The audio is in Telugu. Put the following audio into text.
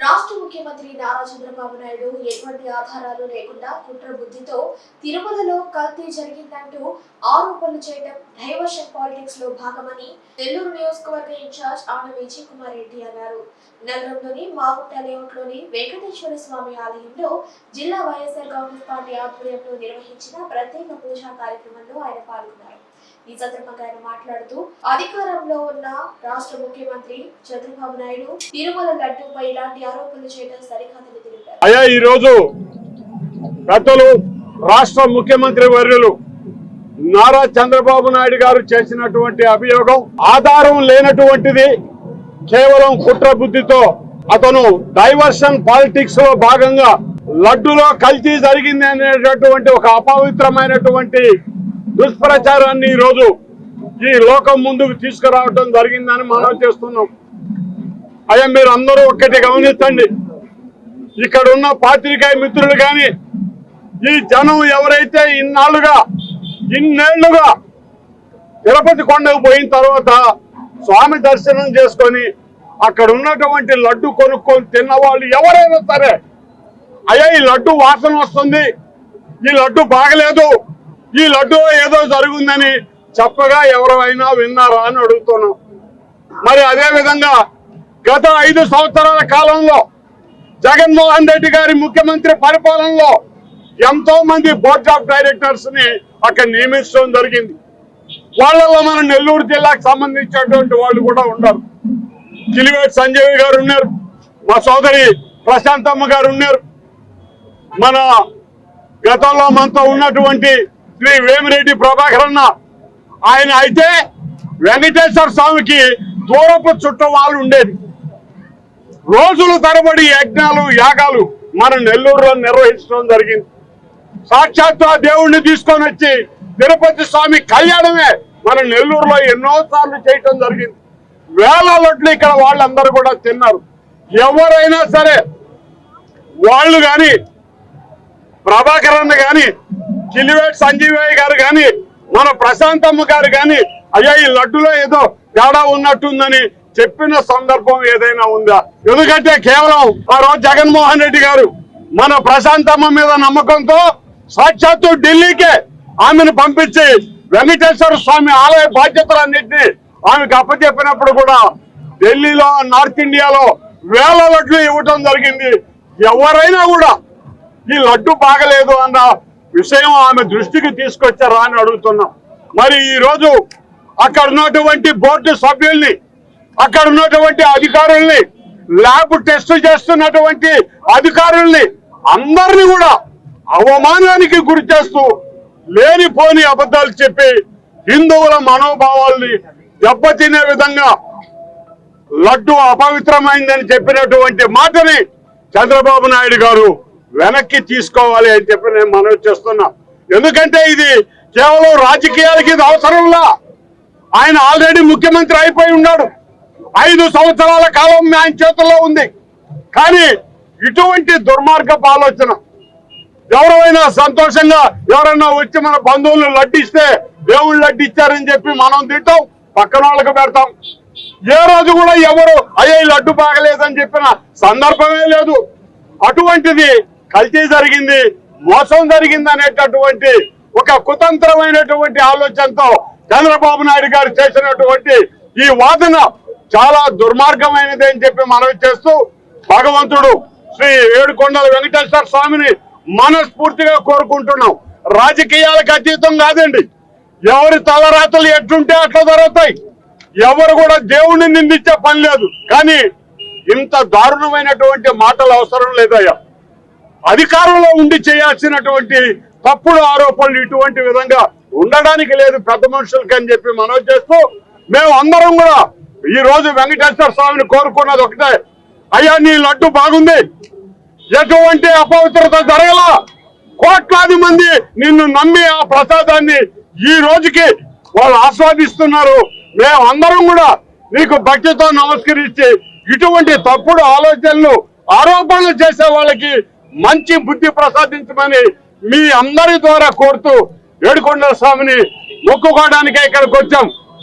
రాష్ట్ర ముఖ్యమంత్రి నారా చంద్రబాబు నాయుడు ఎటువంటి ఆధారాలు లేకుండా కుట్ర బుద్ధితో తిరుమలలో కల్తీ జరిగిందంటూ ఆరోపణలు చేయడం డైవర్షన్ పాలిటిక్స్లో భాగమని నెల్లూరు నియోజకవర్గ ఇన్ఛార్జ్ ఆన విజయ్ కుమార్ రెడ్డి అన్నారు. నగరంలోని మాగుంట లేఅవుట్లోని వెంకటేశ్వర స్వామి ఆలయంలో జిల్లా వైఎస్ఆర్ కాంగ్రెస్ పార్టీ ఆధ్వర్యంలో నిర్వహించిన ప్రత్యేక పూజా కార్యక్రమంలో ఆయన పాల్గొన్నారు. ఈ సందర్భంగా ఆయన మాట్లాడుతూ అధికారంలో ఉన్న రాష్ట్ర ముఖ్యమంత్రి చంద్రబాబు నాయుడు తిరుమల లడ్డూపై ఇలాంటి ఆరోపణలు చేయడం సరికాదని తెలిపారు. అయ్యా ఈరోజు గతలు రాష్ట్ర ముఖ్యమంత్రి వర్యులు నారా చంద్రబాబు నాయుడు గారు చేసినటువంటి అభియోగం ఆధారం లేనటువంటిది కేవలం కుట్ర బుద్ధితో అతను డైవర్షన్ పాలిటిక్స్లో భాగంగా లడ్డులో కల్తీ జరిగింది అనేటటువంటి ఒక అపవిత్రమైనటువంటి దుష్ప్రచారాన్ని ఈరోజు ఈ లోకం ముందుకు తీసుకురావడం జరిగిందని మనం చేస్తున్నాం. అయ్యా మీరు అందరూ ఒక్కటి గమనించండి. ఇక్కడ ఉన్న పాత్రికాయ మిత్రులు కానీ ఈ జనం ఎవరైతే ఇన్నాళ్ళుగా ఇన్నేళ్ళుగా తిరుపతి కొండకు పోయిన తర్వాత స్వామి దర్శనం చేసుకొని అక్కడ ఉన్నటువంటి లడ్డు కొనుక్కొని తిన్న వాళ్ళు ఎవరైనా సరే అయ్యా ఈ లడ్డు వాసన వస్తుంది. ఈ లడ్డు బాగలేదు. ఈ లడ్డు ఏదో జరుగుందని చెప్పగా ఎవరైనా విన్నారా అని అడుగుతున్నాం. మరి అదే విధంగా గత ఐదు సంవత్సరాల కాలంలో జగన్మోహన్ రెడ్డి గారి ముఖ్యమంత్రి పరిపాలనలో ఎంతో మంది బోర్డ్ ఆఫ్ డైరెక్టర్స్ని అక్కడ నియమించడం జరిగింది. వాళ్ళలో మన నెల్లూరు జిల్లాకు సంబంధించినటువంటి వాళ్ళు కూడా ఉన్నారు. కిలివేటి సంజయ్ గారు ఉన్నారు. మా సోదరి ప్రశాంతమ్మ గారు ఉన్నారు. మన గతంలో మనతో ఉన్నటువంటి శ్రీ వేమిరెడ్డి ప్రభాకర్ అన్న. ఆయన అయితే వెంకటేశ్వర స్వామికి దూరపు చుట్టూ వాళ్ళు ఉండేది. రోజుల తరబడి యజ్ఞాలు యాగాలు మన నెల్లూరులో నిర్వహించడం జరిగింది. సాక్షాత్తు ఆ దేవుణ్ణి తీసుకొని వచ్చి తిరుపతి స్వామి కళ్యాణమే మన నెల్లూరులో ఎన్నో సార్లు చేయటం జరిగింది. వేల లొట్లు ఇక్కడ వాళ్ళందరూ కూడా తిన్నారు. ఎవరైనా సరే వాళ్ళు కానీ ప్రభాకర్ కానీ కిలివేట్ సంజీవయ్య గారు కానీ మన ప్రశాంతమ్మ గారు కానీ అయ్యా ఈ లడ్డులో ఏదో తేడా ఉన్నట్టుందని చెప్పిన సందర్భం ఏదైనా ఉందా? ఎందుకంటే కేవలం ఆ రోజు జగన్మోహన్ రెడ్డి గారు మన ప్రశాంతమ్మ మీద నమ్మకంతో సాక్షాత్తు ఢిల్లీకే ఆమెను పంపించి వెంకటేశ్వర స్వామి ఆలయ బాధ్యతలన్నింటినీ ఆమెకు అప్పచెప్పినప్పుడు కూడా ఢిల్లీలో నార్త్ ఇండియాలో వేల లడ్లు ఇవ్వటం జరిగింది. ఎవరైనా కూడా ఈ లడ్డు బాగలేదు అన్న విషయం ఆమె దృష్టికి తీసుకొచ్చారా అని అడుగుతున్నాం. మరి ఈ రోజు అక్కడ ఉన్నటువంటి బోర్డు సభ్యుల్ని అక్కడ ఉన్నటువంటి అధికారుల్ని ల్యాబ్ టెస్ట్ చేస్తున్నటువంటి అధికారుల్ని అందరిని కూడా అవమానానికి గురి చేస్తూ లేనిపోని అబద్ధాలు చెప్పి హిందువుల మనోభావాల్ని దెబ్బతినే విధంగా లడ్డు అపవిత్రమైందని చెప్పినటువంటి మాటని చంద్రబాబు నాయుడు గారు వెనక్కి తీసుకోవాలి అని చెప్పి నేను మనవి చేస్తున్నా. ఎందుకంటే ఇది కేవలం రాజకీయాలకి ఇది అవసరంలా. ఆయన ఆల్రెడీ ముఖ్యమంత్రి అయిపోయి ఉన్నాడు. ఐదు సంవత్సరాల కాలం ఆయన చేతుల్లో ఉంది. కానీ ఇటువంటి దుర్మార్గపు ఆలోచన ఎవరైనా సంతోషంగా ఎవరైనా వచ్చి మన బంధువులు లడ్డిస్తే దేవుళ్ళు లడ్డిచ్చారని చెప్పి మనం తింటాం పక్కన వాళ్ళకి పెడతాం. ఏ రోజు కూడా ఎవరు అయ్యే లడ్డు బాగలేదని చెప్పిన సందర్భమే లేదు. అటువంటిది కల్తీ జరిగింది మోసం జరిగింది అనేటటువంటి ఒక కుతంత్రమైనటువంటి ఆలోచనతో చంద్రబాబు నాయుడు గారు చేసినటువంటి ఈ వాదన చాలా దుర్మార్గమైనది అని చెప్పి మనవి చేస్తూ భగవంతుడు శ్రీ ఏడుకొండల వెంకటేశ్వర స్వామిని మనస్ఫూర్తిగా కోరుకుంటున్నాం. రాజకీయాలకు అతీతం కాదండి. ఎవరి తలరాతలు ఎట్లుంటే అట్లా జరుగుతాయి. ఎవరు కూడా దేవుణ్ణి నిందించే పని లేదు. కానీ ఇంత దారుణమైనటువంటి మాటలు అవసరం లేదయ్యా. అధికారంలో ఉండి చేయాల్సినటువంటి తప్పుడు ఆరోపణలు ఇటువంటి విధంగా ఉండడానికి లేదు పెద్ద మనుషులకి అని చెప్పి మనవి చేస్తూ మేము అందరం కూడా ఈ రోజు వెంకటేశ్వర స్వామిని కోరుకున్నది ఒకటే. అయ్యా నీ లడ్డు బాగుంది. ఎటువంటి అపవిత్రత జరగలా. కోట్లాది మంది నిన్ను నమ్మి ఆ ప్రసాదాన్ని ఈ రోజుకి వాళ్ళు ఆస్వాదిస్తున్నారు. మేము అందరం కూడా నీకు భక్తితో నమస్కరించి ఇటువంటి తప్పుడు ఆలోచనలు ఆరోపణలు చేసే వాళ్ళకి మంచి బుద్ధి ప్రసాదించమని మీ అందరి ద్వారా కోరుతూ ఏడుకొండల స్వామిని మొక్కుకోవడానికే ఇక్కడికి వచ్చాం.